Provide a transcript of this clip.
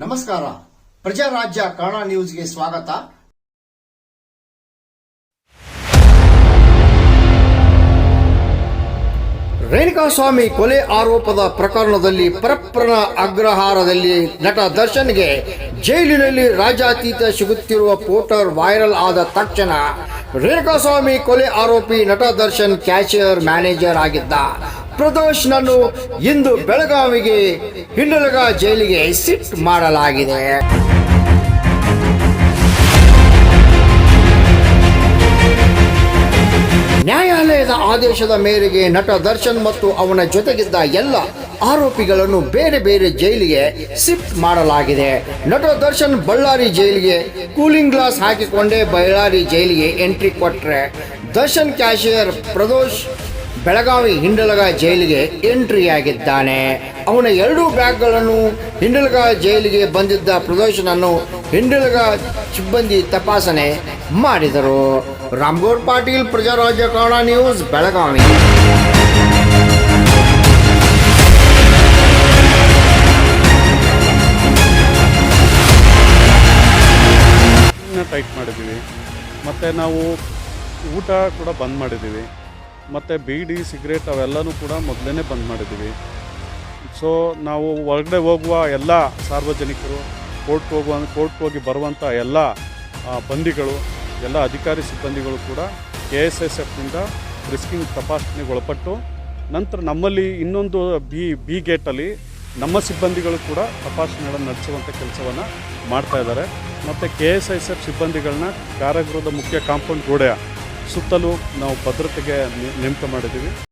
ನಮಸ್ಕಾರ. ಪ್ರಜಾರಾಜ್ಯ ಕನ್ನಡ ನ್ಯೂಸ್ಗೆ ಸ್ವಾಗತ. ರೇಣುಕಾಸ್ವಾಮಿ ಕೊಲೆ ಆರೋಪದ ಪ್ರಕರಣದಲ್ಲಿ ಪರಪ್ರನ ಅಗ್ರಹಾರದಲ್ಲಿ ನಟ ದರ್ಶನ್ಗೆ ಜೈಲಿನಲ್ಲಿ ರಾಜಾತೀತ ಸಿಗುತ್ತಿರುವ ಪೋಟರ್ ವೈರಲ್ ಆದ ತಕ್ಷಣ ರೇಣುಕಾಸ್ವಾಮಿ ಕೊಲೆ ಆರೋಪಿ ನಟ ದರ್ಶನ್ ಕ್ಯಾಶಿಯರ್ ಮ್ಯಾನೇಜರ್ ಆಗಿದ್ದ. ಪ್ರದೋಷ್ನನ್ನು ಇಂದು ಬೆಳಗಾವಿಗೆ ಹಿಂಡಲಗ ಜೈಲಿಗೆ ಸಿಟ್ ಮಾಡಲಾಗಿದೆ. ನ್ಯಾಯಾಲಯದ ಆದೇಶದ ಮೇರೆಗೆ ನಟ ದರ್ಶನ್ ಮತ್ತು ಅವನ ಜೊತೆಗಿದ್ದ ಎಲ್ಲ ಆರೋಪಿಗಳನ್ನು ಬೇರೆ ಬೇರೆ ಜೈಲಿಗೆ ಶಿಫ್ಟ್ ಮಾಡಲಾಗಿದೆ. ನಟ ದರ್ಶನ್ ಬಳ್ಳಾರಿ ಜೈಲಿಗೆ ಕೂಲಿಂಗ್ ಗ್ಲಾಸ್ ಹಾಕಿಕೊಂಡೇ ಬಳ್ಳಾರಿ ಜೈಲಿಗೆ ಎಂಟ್ರಿ ಕೊಟ್ಟರೆ ದರ್ಶನ್ ಕ್ಯಾಶಿಯರ್ ಪ್ರದೋಷ್ ಬೆಳಗಾವಿ ಹಿಂಡಲಗ ಜೈಲಿಗೆ ಎಂಟ್ರಿ ಆಗಿದ್ದಾನೆ. ಅವನ ಎರಡೂ ಬ್ಯಾಗ್ಗಳನ್ನು ಹಿಂಡಲಗ ಜೈಲಿಗೆ ಬಂದಿದ್ದ ಪ್ರದೋಷನನ್ನು ಹಿಂಡಲಗ ಸಿಬ್ಬಂದಿ ತಪಾಸಣೆ ಮಾಡಿದರು. ರಾಮ್ಗೌಡ್ ಪಾಟೀಲ್ ಪ್ರಜಾರಾಜ್ಯ ಕನ್ನಡ ನ್ಯೂಸ್, ಬೆಳಗಾವಿ. ಟೈಟ್ ಮಾಡಿದ್ದೀವಿ. ಮತ್ತು ನಾವು ಊಟ ಕೂಡ ಬಂದ್ ಮಾಡಿದ್ದೀವಿ. ಮತ್ತು ಬೀಡಿ, ಸಿಗರೇಟ್ ಅವೆಲ್ಲನೂ ಕೂಡ ಮೊದಲೇ ಬಂದ್ ಮಾಡಿದ್ದೀವಿ ಸೊ ನಾವು ಹೊರಗಡೆ ಹೋಗುವ ಎಲ್ಲ ಸಾರ್ವಜನಿಕರು ಕೋರ್ಟ್ಗೆ ಹೋಗುವ ಕೋರ್ಟ್ಗೆ ಹೋಗಿ ಬರುವಂಥ ಎಲ್ಲ ಬಂದಿಗಳು, ಎಲ್ಲ ಅಧಿಕಾರಿ ಸಿಬ್ಬಂದಿಗಳು ಕೂಡ ಕೆ ಎಸ್ ಎಸ್ ಎಫ್ನಿಂದ ರಿಸ್ಕಿಂಗ್ ತಪಾಸಣೆಗೆ ಒಳಪಟ್ಟು, ನಂತರ ನಮ್ಮಲ್ಲಿ ಇನ್ನೊಂದು ಬಿ ಬಿ ಗೇಟಲ್ಲಿ ನಮ್ಮ ಸಿಬ್ಬಂದಿಗಳು ಕೂಡ ತಪಾಸಣೆಗಳನ್ನು ನಡೆಸುವಂಥ ಕೆಲಸವನ್ನು ಮಾಡ್ತಾ ಇದ್ದಾರೆ. ಮತ್ತು ಕೆ ಎಸ್ ಐ ಎಫ್ ಸಿಬ್ಬಂದಿಗಳನ್ನ ಕಾರಾಗೃಹದ ಮುಖ್ಯ ಕಾಂಪೌಂಡ್ ಗೋಡೆಯ ಸುತ್ತಲೂ ನಾವು ಭದ್ರತೆಗೆ ನೇಮಕ ಮಾಡಿದ್ದೀವಿ.